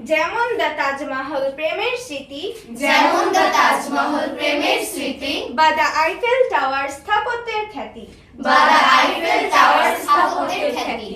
যেমন দ্য তাজমহল প্রেমের স্মৃতি যেমন দ্য তাজমহল প্রেমের স্মৃতি বা দ্য আইফেল টাওয়ার স্থাপত্যের খ্যাতি বা দ্য আইফেল টাওয়ার স্থাপত্যের খ্যাতি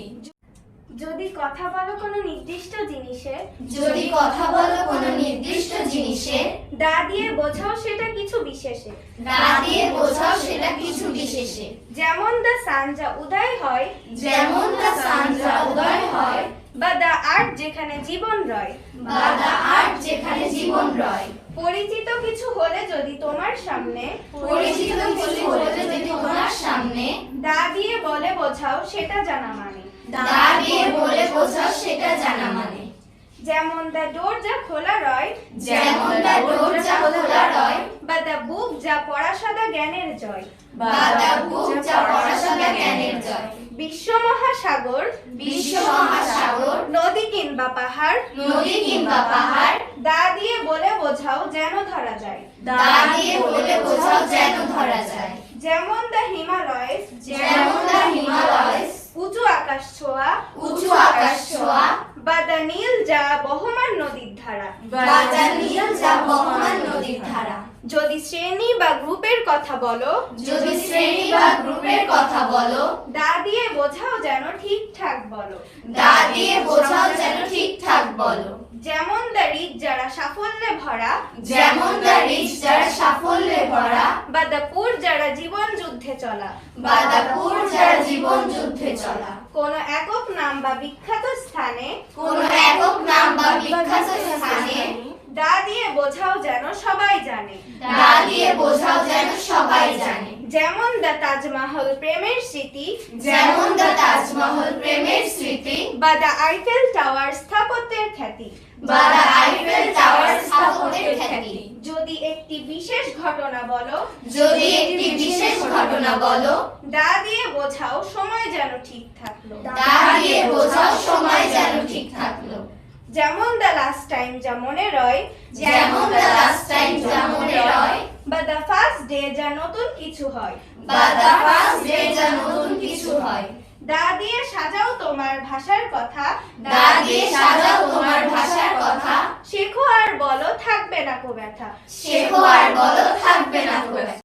যদি কথা বলো কোনো নির্দিষ্ট জিনিসে যদি কথা বলো কোনো নির্দিষ্ট জিনিসে দা দিয়ে বোঝাও সেটা কিছু বিশেষে না দিয়ে বোঝাও সেটা কিছু বিশেষে যেমন দ্য সান যা উদয় হয় যেমন দ্য সান যা উদয় হয় বা দ্য আর্ট যেখানে জীবন রয়। বা দ্য আর্ট যেখানে জীবন রয়। পরিচিত কিছু হলে যদি তোমার সামনে পরিচিত কিছু হলে যদি তোমার সামনে দা দিয়ে বলে বোঝাও সেটা জানা মানে। দা দিয়ে বলে বোঝাও সেটা জানা মানে। যেমন দ্য ডোর যা খোলা রয় যেমন দ্য ডোর যা খোলা রয় বা দ্য বুক যা পড়াশোনা জ্ঞানের জয়। বা দ্য বুক যা পড়াশোনা জ্ঞানের জয়। বিশ্ব মহাসাগর বিশ্ব মহাসাগর নদী কিংবা পাহাড় নদী কিংবা পাহাড় দা দিয়ে বলে বোঝাও যেন ধরা যায়। দা দিয়ে বলে বোঝাও যেন ধরা যায়। যেমন দ্য হিমালয়স যেমন দ্য হিমালয়স উঁচু আকাশ ছোঁয়া উঁচু আকাশ ছোঁয়া বাদা নীল যা বহমান নদীর ধারা। বাদা নীল যা বহমান নদীর ধারা। যদি শ্রেণি বা গ্রুপের কথা বলো যদি শ্রেণি বা গ্রুপের কথা বলো দা দিয়ে বোঝাও যেন ঠিকঠাক বলো। দা দিয়ে বোঝাও যেন ঠিকঠাক বলো। যেমন দ্য রিচ যারা সাফল্যে ভরা যেমন দ্য রিচ যারা সাফল্যে ভরা বা দ্য পুর যারা জীবন যুদ্ধে চলা বা দ্য পুর যারা জীবন যুদ্ধে চলা। কোন একক নাম বা বিখ্যাত স্থানে কোন একক নাম বা বিখ্যাত স্থানে দা দিয়ে বোঝাও যেন সবাই জানে। দা দিয়ে বোঝাও যেন সবাই জানে। যেমন দা তাজমহল প্রেমের স্মৃতি যেমন দা তাজমহল প্রেমের স্মৃতি বা দ্য আইফেল টাওয়ার স্থাপত্যের খ্যাতি। বা দ্য আইফেল টাওয়ার স্থাপত্যের খ্যাতি। যদি একটি বিশেষ ঘটনা বলো যদি একটি বিশেষ ঘটনা বলো দা দিয়ে বোঝাও সময় যেন ঠিক থাকল। দা দিয়ে বোঝাও সময় যেন ঠিক থাকল। যেমন দ্য লাস্ট টাইম যা মনে রয় যেমন দ্য লাস্ট টাইম যা মনে রয় বা দ্য ফার্স্ট ডে যা নতুন কিছু হয়। বা দ্য ফার্স্ট ডে যা নতুন কিছু হয়। দা দিয়ে সাজাও তোমার ভাষার কথা। দা দিয়ে সাজাও তোমার ভাষার কথা। শেখো আর বলো থাকবে না কো ব্যথা। শেখো আর বলো থাকবে না কো